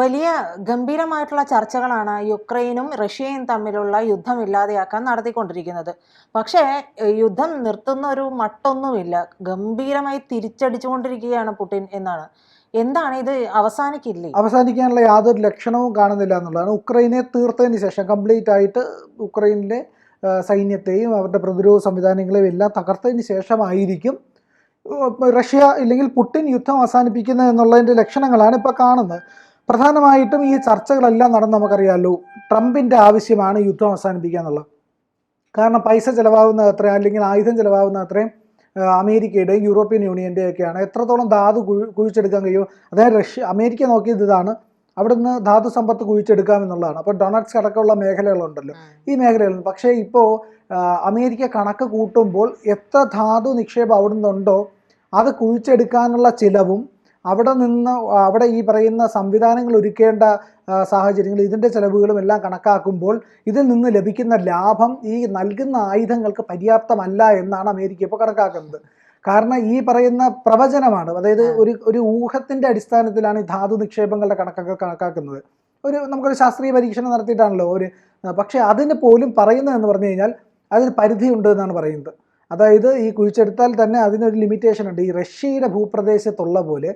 വലിയ ഗംഭീരമായിട്ടുള്ള ചർച്ചകളാണ് യുക്രൈനും റഷ്യയും തമ്മിലുള്ള യുദ്ധം ഇല്ലാതെയാക്കാൻ നടത്തിക്കൊണ്ടിരിക്കുന്നത്. പക്ഷേ യുദ്ധം നിർത്തുന്ന ഒരു മട്ടൊന്നുമില്ല. ഗംഭീരമായി തിരിച്ചടിച്ചുകൊണ്ടിരിക്കുകയാണ് പുടിൻ എന്നാണ്. എന്താണ് ഇത് അവസാനിക്കില്ലേ? അവസാനിക്കാനുള്ള യാതൊരു ലക്ഷണവും കാണുന്നില്ല എന്നുള്ളതാണ്. ഉക്രൈനെ തീർത്തതിന് ശേഷം കംപ്ലീറ്റ് ആയിട്ട് ഉക്രൈനിലെ സൈന്യത്തെയും അവരുടെ പ്രതിരോധ സംവിധാനങ്ങളെയും എല്ലാം തകർത്തതിന് ശേഷമായിരിക്കും റഷ്യ ഇല്ലെങ്കിൽ പുടിൻ യുദ്ധം അവസാനിപ്പിക്കുന്നത് എന്നുള്ളതിന്റെ ലക്ഷണങ്ങളാണ് ഇപ്പോൾ കാണുന്നത്. പ്രധാനമായിട്ടും ഈ ചർച്ചകളെല്ലാം നടന്ന് നമുക്കറിയാമല്ലോ ട്രംപിന്റെ ആവശ്യമാണ് യുദ്ധം അവസാനിപ്പിക്കുക എന്നുള്ളത് കാരണം പൈസ ചിലവാകുന്ന അത്രയും അല്ലെങ്കിൽ ആയുധം ചിലവാകുന്ന അത്രയും അമേരിക്കയുടെയും യൂറോപ്യൻ യൂണിയന്റെയും ഒക്കെയാണ് എത്രത്തോളം ധാതു കുഴി കുഴിച്ചെടുക്കാൻ കഴിയുമോ അതായത് റഷ്യ അമേരിക്ക നോക്കിയത് ഇതാണ്. അവിടുന്ന് ധാതു സമ്പത്ത് കുഴിച്ചെടുക്കാം എന്നുള്ളതാണ്. അപ്പോൾ ഡൊണാൾഡ്സ് അടക്കമുള്ള മേഖലകളുണ്ടല്ലോ. ഈ മേഖലകളിൽ പക്ഷേ ഇപ്പോൾ അമേരിക്ക കണക്ക് കൂട്ടുമ്പോൾ എത്ര ധാതു നിക്ഷേപം അവിടെ നിന്നുണ്ടോ അത് കുഴിച്ചെടുക്കാനുള്ള ചിലവും അവിടെ നിന്ന് അവിടെ ഈ പറയുന്ന സംവിധാനങ്ങൾ ഒരുക്കേണ്ട സാഹചര്യങ്ങൾ ഇതിന്റെ ചിലവുകളും എല്ലാം കണക്കാക്കുമ്പോൾ ഇതിൽ നിന്ന് ലഭിക്കുന്ന ലാഭം ഈ നൽകുന്ന ആയുധങ്ങൾക്ക് പര്യാപ്തമല്ല എന്നാണ് അമേരിക്ക ഇപ്പോൾ കണക്കാക്കുന്നത്. കാരണം ഈ പറയുന്ന പ്രവചനമാണ് അതായത് ഒരു ഒരു ഊഹത്തിന്റെ അടിസ്ഥാനത്തിലാണ് ഈ ധാതു നിക്ഷേപങ്ങളുടെ കണക്കൊക്കെ കണക്കാക്കുന്നത്. ഒരു നമുക്കൊരു ശാസ്ത്രീയ പരീക്ഷണം നടത്തിയിട്ടാണല്ലോ ഒരു പക്ഷേ അതിന് പോലും പറയുന്നതെന്ന് പറഞ്ഞു കഴിഞ്ഞാൽ അതിന് പരിധിയുണ്ട് എന്നാണ് പറയുന്നത്. അതായത് ഈ കുഴിച്ചെടുത്താൽ തന്നെ അതിനൊരു ലിമിറ്റേഷൻ ഉണ്ട്. ഈ റഷ്യയുടെ ഭൂപ്രദേശത്തുള്ള പോലെ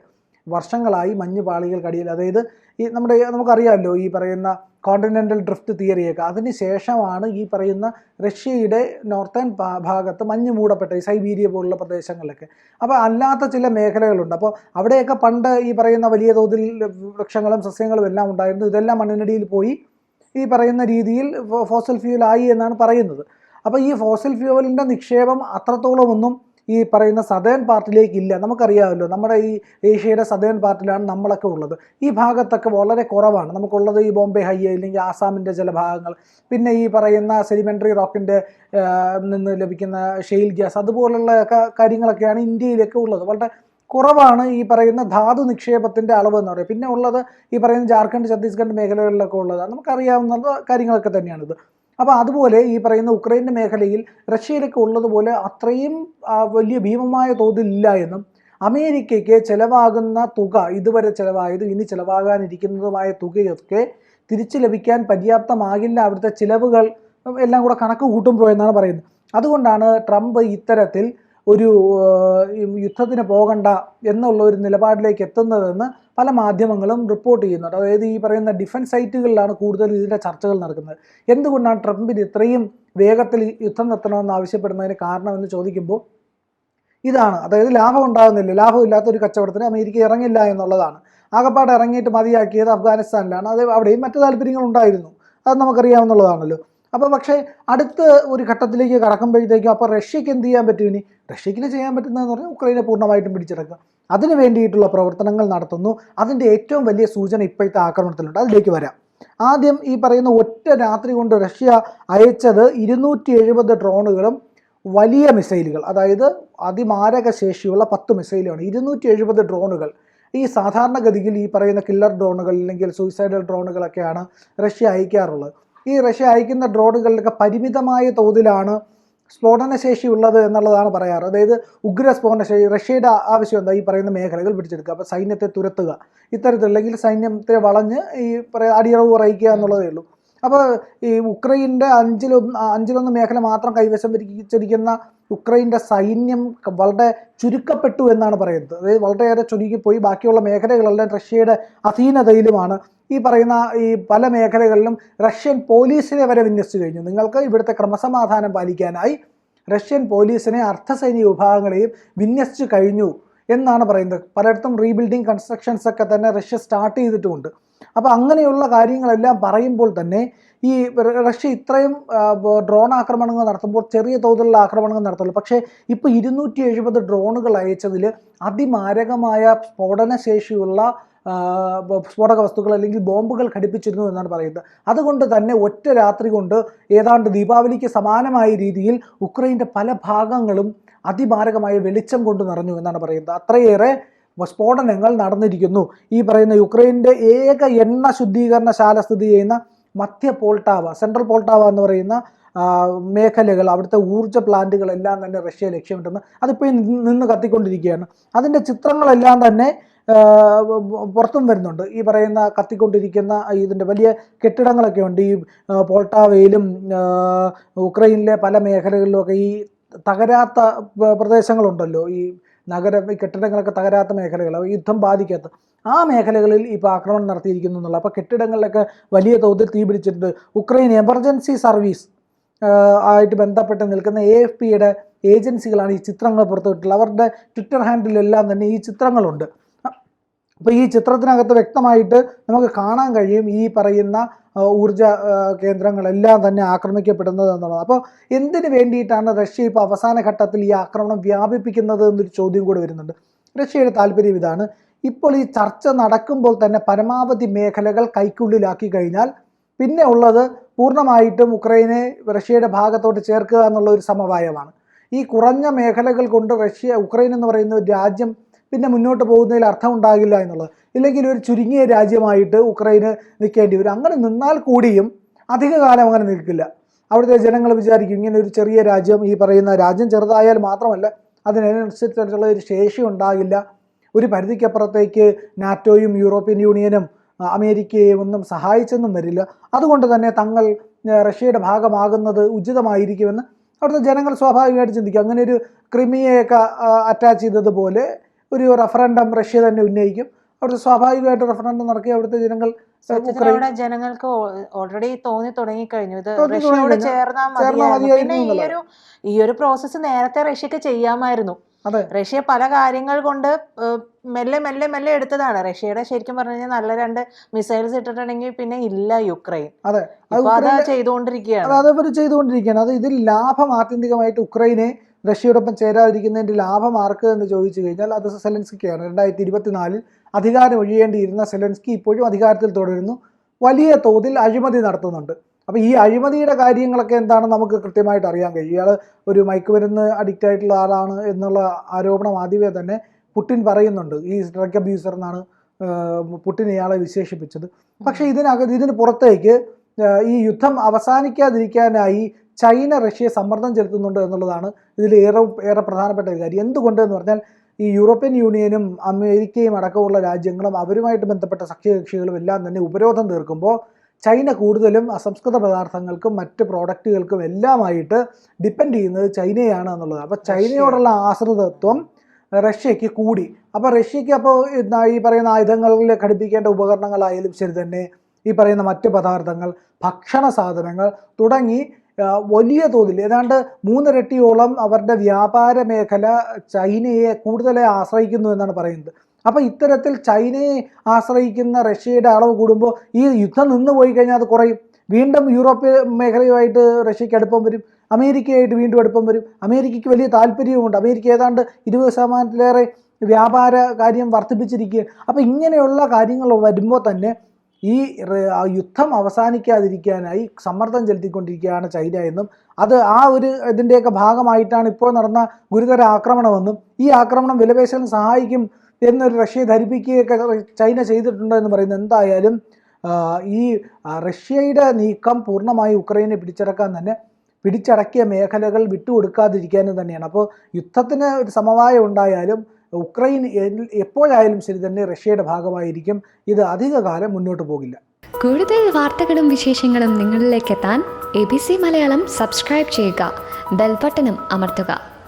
വർഷങ്ങളായി മഞ്ഞുപാളികൾക്കടിയിൽ അതായത് ഈ നമ്മുടെ നമുക്കറിയാമല്ലോ ഈ പറയുന്ന കോണ്ടിനെന്റൽ ഡ്രിഫ്റ്റ് തിയറിയൊക്കെ അതിന് ശേഷമാണ് ഈ പറയുന്ന റഷ്യയുടെ നോർത്തേൺ ഭാഗത്ത് മഞ്ഞ് മൂടപ്പെട്ട ഈ സൈബീരിയ പോലുള്ള പ്രദേശങ്ങളിലൊക്കെ. അപ്പോൾ അല്ലാത്ത ചില മേഖലകളുണ്ട്. അപ്പോൾ അവിടെയൊക്കെ പണ്ട് ഈ പറയുന്ന വലിയ തോതിൽ വൃക്ഷങ്ങളും സസ്യങ്ങളും എല്ലാം ഉണ്ടായിരുന്നു. ഇതെല്ലാം മണ്ണിനടിയിൽ പോയി ഈ പറയുന്ന രീതിയിൽ ഫോസൽ ഫ്യൂൽ ആയി എന്നാണ് പറയുന്നത്. അപ്പോൾ ഈ ഫോസൽ ഫ്യൂവലിന്റെ നിക്ഷേപം അത്രത്തോളം ഒന്നും ഈ പറയുന്ന സദേൺ പാർട്ടിലേക്ക് ഇല്ല നമുക്കറിയാമല്ലോ നമ്മുടെ ഈ ഏഷ്യയുടെ സദേൺ പാർട്ടിലാണ് നമ്മളൊക്കെ ഉള്ളത്. ഈ ഭാഗത്തൊക്കെ വളരെ കുറവാണ്. നമുക്കുള്ളത് ഈ ബോംബെ ഹൈ അല്ലെങ്കിൽ ആസാമിന്റെ ചില ഭാഗങ്ങൾ. പിന്നെ ഈ പറയുന്ന സെലിമെന്ററി റോക്കിന്റെ നിന്ന് ലഭിക്കുന്ന ഷെയിൽ ഗ്യാസ് അതുപോലുള്ള കാര്യങ്ങളൊക്കെയാണ് ഇന്ത്യയിലൊക്കെ ഉള്ളത്. വളരെ കുറവാണ് ഈ പറയുന്ന ധാതു നിക്ഷേപത്തിന്റെ അളവ് എന്ന് പറയുന്നത്. പിന്നെ ഉള്ളത് ഈ പറയുന്ന ജാർഖണ്ഡ് ഛത്തീസ്ഗഡ് മേഖലകളിലൊക്കെ ഉള്ളതാണ് നമുക്കറിയാവുന്ന കാര്യങ്ങളൊക്കെ തന്നെയാണിത്. അപ്പോൾ അതുപോലെ ഈ പറയുന്ന ഉക്രൈന്റെ മേഖലയിൽ റഷ്യയിലൊക്കെ ഉള്ളതുപോലെ അത്രയും വലിയ ഭീമമായ തോതിലില്ല എന്നും അമേരിക്കയ്ക്ക് ചിലവാകുന്ന തുക ഇതുവരെ ചിലവായത് ഇനി ചിലവാകാനിരിക്കുന്നതുമായ തുകയൊക്കെ തിരിച്ചു ലഭിക്കാൻ പര്യാപ്തമാകില്ല. അവിടുത്തെ ചിലവുകൾ എല്ലാം കൂടെ കണക്ക് കൂട്ടുമ്പോൾ എന്നാണ് പറയുന്നത്. അതുകൊണ്ടാണ് ട്രംപ് ഇത്തരത്തിൽ ഒരു യുദ്ധത്തിന് പോകണ്ട എന്നുള്ള ഒരു നിലപാടിലേക്ക് എത്തുന്നതെന്ന് പല മാധ്യമങ്ങളും റിപ്പോർട്ട് ചെയ്യുന്നുണ്ട്. അതായത് ഈ പറയുന്ന ഡിഫൻസ് സൈറ്റുകളിലാണ് കൂടുതലും ഇതിന്റെ ചർച്ചകൾ നടക്കുന്നത്. എന്തുകൊണ്ടാണ് ട്രംപിന് ഇത്രയും വേഗത്തിൽ യുദ്ധം നിർത്തണമെന്ന് ആവശ്യപ്പെടുന്നതിന് കാരണമെന്ന് ചോദിക്കുമ്പോൾ ഇതാണ്. അതായത് ലാഭം ഉണ്ടാകുന്നില്ല. ലാഭമില്ലാത്ത ഒരു കച്ചവടത്തിന് അമേരിക്ക ഇറങ്ങില്ല എന്നുള്ളതാണ്. ആകപ്പാട് ഇറങ്ങിയിട്ട് മതിയാക്കിയത് അഫ്ഗാനിസ്ഥാനിലാണ്. അത് അവിടെയും മറ്റു താല്പര്യങ്ങൾ ഉണ്ടായിരുന്നു. അത് നമുക്കറിയാവുന്നതാണല്ലോ. അപ്പോൾ പക്ഷേ അടുത്ത ഒരു ഘട്ടത്തിലേക്ക് കടക്കുമ്പോഴത്തേക്കും അപ്പോൾ റഷ്യക്ക് എന്ത് ചെയ്യാൻ പറ്റും ഇനി? റഷ്യക്കിന് ചെയ്യാൻ പറ്റുന്നതെന്ന് പറഞ്ഞാൽ ഉക്രൈനെ പൂർണമായിട്ടും പിടിച്ചെടുക്കുക. അതിനു വേണ്ടിയിട്ടുള്ള പ്രവർത്തനങ്ങൾ നടത്തുന്നു. അതിന്റെ ഏറ്റവും വലിയ സൂചന ഇപ്പോഴത്തെ ആക്രമണത്തിലുണ്ട്. അതിലേക്ക് വരാം. ആദ്യം ഈ പറയുന്ന ഒറ്റ രാത്രി കൊണ്ട് റഷ്യ അയച്ചത് ഇരുന്നൂറ്റി എഴുപത് ഡ്രോണുകളും വലിയ മിസൈലുകൾ അതായത് അതിമാരക ശേഷിയുള്ള പത്ത് മിസൈലുകളാണ്. ഇരുന്നൂറ്റി എഴുപത് ഡ്രോണുകൾ. ഈ സാധാരണഗതിയിൽ ഈ പറയുന്ന കില്ലർ ഡ്രോണുകൾ അല്ലെങ്കിൽ സൂയിസൈഡൽ ഡ്രോണുകളൊക്കെയാണ് റഷ്യ അയക്കാറുള്ളത്. ഈ റഷ്യ അയക്കുന്ന ഡ്രോണുകളിലൊക്കെ പരിമിതമായ തോതിലാണ് സ്ഫോടനശേഷി ഉള്ളത് എന്നുള്ളതാണ് പറയാറ്. അതായത് ഉഗ്ര സ്ഫോടനശേഷി റഷ്യയുടെ ആവശ്യം എന്താ? ഈ പറയുന്ന മേഖലകൾ പിടിച്ചെടുക്കുക. അപ്പോൾ സൈന്യത്തെ തുരത്തുക. ഇത്തരത്തിലല്ലെങ്കിൽ സൈന്യത്തെ വളഞ്ഞ് ഈ പറയുക അടിയറവ് പറയിക്കുക എന്നുള്ളതേ ഉള്ളൂ. അപ്പോൾ ഈ ഉക്രൈന്റെ അഞ്ചിലൊന്ന് അഞ്ചിലൊന്ന് മേഖല മാത്രം കൈവശം വരിച്ചിരിക്കുന്ന ഉക്രൈന്റെ സൈന്യം വളരെ ചുരുക്കപ്പെട്ടു എന്നാണ് പറയുന്നത്. അതായത് വളരെയേറെ ചുരുക്കിപ്പോയി ബാക്കിയുള്ള മേഖലകളെല്ലാം റഷ്യയുടെ അധീനതയിലുമാണ്. ഈ പറയുന്ന ഈ പല മേഖലകളിലും റഷ്യൻ പോലീസിനെ വരെ വിന്യസിച്ചു കഴിഞ്ഞു. നിങ്ങൾക്ക് ഇവിടുത്തെ ക്രമസമാധാനം പാലിക്കാനായി റഷ്യൻ പോലീസിനെ അർദ്ധസൈനിക വിഭാഗങ്ങളെയും വിന്യസിച്ചു കഴിഞ്ഞു എന്നാണ് പറയുന്നത്. പലയിടത്തും റീബിൽഡിംഗ് കൺസ്ട്രക്ഷൻസ് ഒക്കെ തന്നെ റഷ്യ സ്റ്റാർട്ട് ചെയ്തിട്ടുമുണ്ട്. അപ്പോൾ അങ്ങനെയുള്ള കാര്യങ്ങളെല്ലാം പറയുമ്പോൾ തന്നെ ഈ റഷ്യ ഇത്രയും ഡ്രോൺ ആക്രമണങ്ങൾ നടത്തുമ്പോൾ ചെറിയ തോതിലുള്ള ആക്രമണങ്ങൾ നടത്തുള്ളൂ. പക്ഷേ ഇപ്പോൾ ഇരുന്നൂറ്റി എഴുപത് ഡ്രോണുകൾ അയച്ചതിൽ അതിമാരകമായ സ്ഫോടനശേഷിയുള്ള സ്ഫോടക വസ്തുക്കൾ അല്ലെങ്കിൽ ബോംബുകൾ ഘടിപ്പിച്ചിരുന്നു എന്നാണ് പറയുന്നത്. അതുകൊണ്ട് തന്നെ ഒറ്റ രാത്രി കൊണ്ട് ഏതാണ്ട് ദീപാവലിക്ക് സമാനമായ രീതിയിൽ ഉക്രൈന്റെ പല ഭാഗങ്ങളും അതിമാരകമായ വെളിച്ചം കൊണ്ട് നിറഞ്ഞു എന്നാണ് പറയുന്നത്. അത്രയേറെ സ്ഫോടനങ്ങൾ നടന്നിരിക്കുന്നു. ഈ പറയുന്ന യുക്രൈന്റെ ഏക എണ്ണ ശുദ്ധീകരണശാല സ്ഥിതി ചെയ്യുന്ന മധ്യ പോൾട്ടാവ സെൻട്രൽ പോൾട്ടാവ എന്ന് പറയുന്ന മേഖലകൾ അവിടുത്തെ ഊർജ പ്ലാന്റുകളെല്ലാം തന്നെ റഷ്യ ലക്ഷ്യമിട്ടുന്നു അതിപ്പോൾ നിന്ന് കത്തിക്കൊണ്ടിരിക്കുകയാണ്. അതിന്റെ ചിത്രങ്ങളെല്ലാം തന്നെ പുറത്തും വരുന്നുണ്ട്. ഈ പറയുന്ന കത്തിക്കൊണ്ടിരിക്കുന്ന ഇതിന്റെ വലിയ കെട്ടിടങ്ങളൊക്കെ ഉണ്ട്. ഈ പോൾട്ടാവയിലും ഉക്രൈനിലെ പല മേഖലകളിലുമൊക്കെ ഈ തകരാത്ത പ്രദേശങ്ങളുണ്ടല്ലോ. ഈ നഗര കെട്ടിടങ്ങളൊക്കെ തകരാത്ത മേഖലകൾ യുദ്ധം ബാധിക്കാത്ത ആ മേഖലകളിൽ ഇപ്പോൾ ആക്രമണം നടത്തിയിരിക്കുന്നു എന്നുള്ള അപ്പോൾ കെട്ടിടങ്ങളിലൊക്കെ വലിയ തോതിൽ തീ പിടിച്ചിട്ടുണ്ട്. ഉക്രൈൻ എമർജൻസി സർവീസ് ആയിട്ട് ബന്ധപ്പെട്ട് നിൽക്കുന്ന എ എഫ് പിയുടെ ഏജൻസികളാണ് ഈ ചിത്രങ്ങൾ പുറത്തുവിട്ടുള്ളത് അവരുടെ ട്വിറ്റർ ഹാൻഡിലെല്ലാം തന്നെ ഈ ചിത്രങ്ങളുണ്ട്. അപ്പോൾ ഈ ചിത്രത്തിനകത്ത് വ്യക്തമായിട്ട് നമുക്ക് കാണാൻ കഴിയും ഈ പറയുന്ന ഊർജ കേന്ദ്രങ്ങളെല്ലാം തന്നെ ആക്രമിക്കപ്പെടുന്നത് എന്നുള്ളത് അപ്പോൾ എന്തിനു വേണ്ടിയിട്ടാണ് റഷ്യ ഇപ്പോൾ അവസാന ഘട്ടത്തിൽ ഈ ആക്രമണം വ്യാപിപ്പിക്കുന്നത് എന്നൊരു ചോദ്യം കൂടി വരുന്നുണ്ട്. റഷ്യയുടെ താല്പര്യം ഇതാണ്. ഇപ്പോൾ ഈ ചർച്ച നടക്കുമ്പോൾ തന്നെ പരമാവധി മേഖലകൾ കൈക്കുള്ളിലാക്കി കഴിഞ്ഞാൽ പിന്നെ ഉള്ളത് പൂർണമായിട്ടും ഉക്രൈനെ റഷ്യയുടെ ഭാഗത്തോട്ട് ചേർക്കുക എന്നുള്ള ഒരു സമവായമാണ്. ഈ കുറഞ്ഞ മേഖലകൾ കൊണ്ട് റഷ്യ ഉക്രൈൻ എന്ന് പറയുന്ന ഒരു രാജ്യം പിന്നെ മുന്നോട്ട് പോകുന്നതിൽ അർത്ഥം ഉണ്ടാകില്ല എന്നുള്ളത്. ഇല്ലെങ്കിൽ ഒരു ചുരുങ്ങിയ രാജ്യമായിട്ട് ഉക്രൈന് നിൽക്കേണ്ടി വരും. അങ്ങനെ നിന്നാൽ കൂടിയും അധിക കാലം അങ്ങനെ നിൽക്കില്ല. അവിടുത്തെ ജനങ്ങൾ വിചാരിക്കും ഇങ്ങനെ ഒരു ചെറിയ രാജ്യം ഈ പറയുന്ന രാജ്യം ചെറുതായാൽ മാത്രമല്ല അതിനനുസരിച്ചുള്ള ഒരു ശേഷി ഉണ്ടാകില്ല. ഒരു പരിധിക്കപ്പുറത്തേക്ക് നാറ്റോയും യൂറോപ്യൻ യൂണിയനും അമേരിക്കയും ഒന്നും സഹായിച്ചെന്നും വരില്ല. അതുകൊണ്ട് തന്നെ തങ്ങൾ റഷ്യയുടെ ഭാഗമാകുന്നത് ഉചിതമായിരിക്കുമെന്ന് അവിടുത്തെ ജനങ്ങൾ സ്വാഭാവികമായിട്ട് ചിന്തിക്കും. അങ്ങനെ ഒരു ക്രിമിയയൊക്കെ അറ്റാച്ച് ചെയ്തതുപോലെ ഒരു റഫറൻഡം റഷ്യ തന്നെ ഉന്നയിക്കും. അവിടുത്തെ സ്വാഭാവികമായിട്ട് റഫറൻഡം നടക്കുക അവിടുത്തെ ജനങ്ങൾ അവിടെ ജനങ്ങൾക്ക് ഓൾറെഡി തോന്നി തുടങ്ങി കഴിഞ്ഞു ഇത് റഷ്യയോട് ചേർന്നാൽ ചേർന്നാ ചേർന്നാ മതിയായിരുന്നു പിന്നെ ഈ ഒരു ഈ ഒരു പ്രോസസ്സ് നേരത്തെ റഷ്യക്ക് ചെയ്യാമായിരുന്നു. റഷ്യ പല കാര്യങ്ങൾ കൊണ്ട് മെല്ലെ മെല്ലെ മെല്ലെ എടുത്തതാണ്. റഷ്യയുടെ ശരിക്കും പറഞ്ഞു കഴിഞ്ഞാൽ നല്ല രണ്ട് മിസൈൽസ് ഇട്ടിട്ടുണ്ടെങ്കിൽ പിന്നെ ഇല്ല യുക്രൈൻ അതെ. ചെയ്തുകൊണ്ടിരിക്കുകയാണ്. അത് അതവർ ചെയ്തുകൊണ്ടിരിക്കുകയാണ്. അത് ഇതിൽ ലാഭം ആത്യന്തികമായിട്ട് ഉക്രൈനെ റഷ്യയോടൊപ്പം ചേരാതിരിക്കുന്നതിന്റെ ലാഭം ആർക്ക് എന്ന് ചോദിച്ചു കഴിഞ്ഞാൽ അത് സെലൻസ്കിയാണ്. രണ്ടായിരത്തി ഇരുപത്തിനാലിൽ അധികാരം ഒഴിയേണ്ടിയിരുന്ന സെലൻസ്കി ഇപ്പോഴും അധികാരത്തിൽ തുടരുന്നു. വലിയ തോതിൽ അഴിമതി നടത്തുന്നുണ്ട്. അപ്പോൾ ഈ അഴിമതിയുടെ കാര്യങ്ങളൊക്കെ എന്താണെന്ന് നമുക്ക് കൃത്യമായിട്ട് അറിയാൻ കഴിയും? ഇയാൾ ഒരു മയക്കുമരുന്ന് അഡിക്റ്റ് ആയിട്ടുള്ള ആളാണ് എന്നുള്ള ആരോപണം ആദ്യമേ തന്നെ പുട്ടിൻ പറയുന്നുണ്ട്. ഈ ഡ്രഗ് അബ്യൂസർ എന്നാണ് പുട്ടിൻ ഇയാളെ വിശേഷിപ്പിച്ചത്. പക്ഷേ ഇതിനകത്ത് ഇതിന് പുറത്തേക്ക് ഈ യുദ്ധം അവസാനിക്കാതിരിക്കാനായി ചൈന റഷ്യയെ സമ്മർദ്ദം ചെലുത്തുന്നുണ്ട് എന്നുള്ളതാണ് ഇതിൽ ഏറെ ഏറെ പ്രധാനപ്പെട്ട ഒരു കാര്യം. എന്തുകൊണ്ട് എന്ന് പറഞ്ഞാൽ ഈ യൂറോപ്യൻ യൂണിയനും അമേരിക്കയും അടക്കമുള്ള രാജ്യങ്ങളും അവരുമായിട്ട് ബന്ധപ്പെട്ട സഖ്യകക്ഷികളും എല്ലാം തന്നെ ഉപരോധം തീർക്കുമ്പോൾ ചൈന കൂടുതലും അസംസ്കൃത പദാർത്ഥങ്ങൾക്കും മറ്റ് പ്രോഡക്റ്റുകൾക്കും എല്ലാമായിട്ട് ഡിപ്പെൻഡ് ചെയ്യുന്നത് ചൈനയാണ് എന്നുള്ളത് അപ്പോൾ ചൈനയോടുള്ള ആശ്രിതത്വം റഷ്യയ്ക്ക് കൂടി. അപ്പോൾ റഷ്യയ്ക്ക് അപ്പോൾ ഈ പറയുന്ന ആയുധങ്ങളിൽ ഘടിപ്പിക്കേണ്ട ഉപകരണങ്ങളായാലും ശരി തന്നെ ഈ പറയുന്ന മറ്റ് പദാർത്ഥങ്ങൾ ഭക്ഷണ സാധനങ്ങൾ തുടങ്ങി വലിയ തോതിൽ. ഏതാണ്ട് മൂന്നിരട്ടിയോളം അവരുടെ വ്യാപാര മേഖല ചൈനയെ കൂടുതലായി ആശ്രയിക്കുന്നു എന്നാണ് പറയുന്നത്. അപ്പോൾ ഇത്തരത്തിൽ ചൈനയെ ആശ്രയിക്കുന്ന റഷ്യയുടെ അളവ് കൂടുമ്പോൾ ഈ യുദ്ധം നിന്ന് പോയി കഴിഞ്ഞാൽ അത് കുറയും. വീണ്ടും യൂറോപ്യ മേഖലയുമായിട്ട് റഷ്യയ്ക്ക് അടുപ്പം വരും. അമേരിക്കയായിട്ട് വീണ്ടും അടുപ്പം വരും. അമേരിക്കയ്ക്ക് വലിയ താല്പര്യവുമുണ്ട്. അമേരിക്ക ഏതാണ്ട് ഇരുപത് ശതമാനത്തിലേറെ വ്യാപാര കാര്യം വർദ്ധിപ്പിച്ചിരിക്കുകയാണ്. അപ്പോൾ ഇങ്ങനെയുള്ള കാര്യങ്ങൾ വരുമ്പോൾ തന്നെ ഈ യുദ്ധം അവസാനിക്കാതിരിക്കാനായി സമ്മർദ്ദം ചെലുത്തിക്കൊണ്ടിരിക്കുകയാണ് ചൈന എന്നും അത് ആ ഒരു ഇതിന്റെയൊക്കെ ഭാഗമായിട്ടാണ് ഇപ്പോൾ നടന്ന ഗുരുതര ആക്രമണമെന്നും ഈ ആക്രമണം വിലപേശലിന് സഹായിക്കും എന്നൊരു റഷ്യയെ ധരിപ്പിക്കുകയൊക്കെ ചൈന ചെയ്തിട്ടുണ്ട് എന്ന് പറയുന്നത് എന്തായാലും ഈ റഷ്യയുടെ നീക്കം പൂർണമായി ഉക്രൈനെ പിടിച്ചടക്കാൻ തന്നെ പിടിച്ചടക്കിയ മേഖലകൾ വിട്ടുകൊടുക്കാതിരിക്കാനും തന്നെയാണ്. അപ്പോൾ യുദ്ധത്തിന് ഒരു സമവായം ഉണ്ടായാലും ഉക്രൈൻ എപ്പോഴായാലും ശരി തന്നെ റഷ്യയുടെ ഭാഗമായിരിക്കും. ഇത് അധികകാലം മുന്നോട്ട് പോകില്ല. കൂടുതൽ വാർത്തകളും വിശേഷങ്ങളും നിങ്ങളിലേക്ക് എത്താൻ A B C Malayalam subscribe ചെയ്യുക. ബെൽബട്ടനും അമർത്തുക.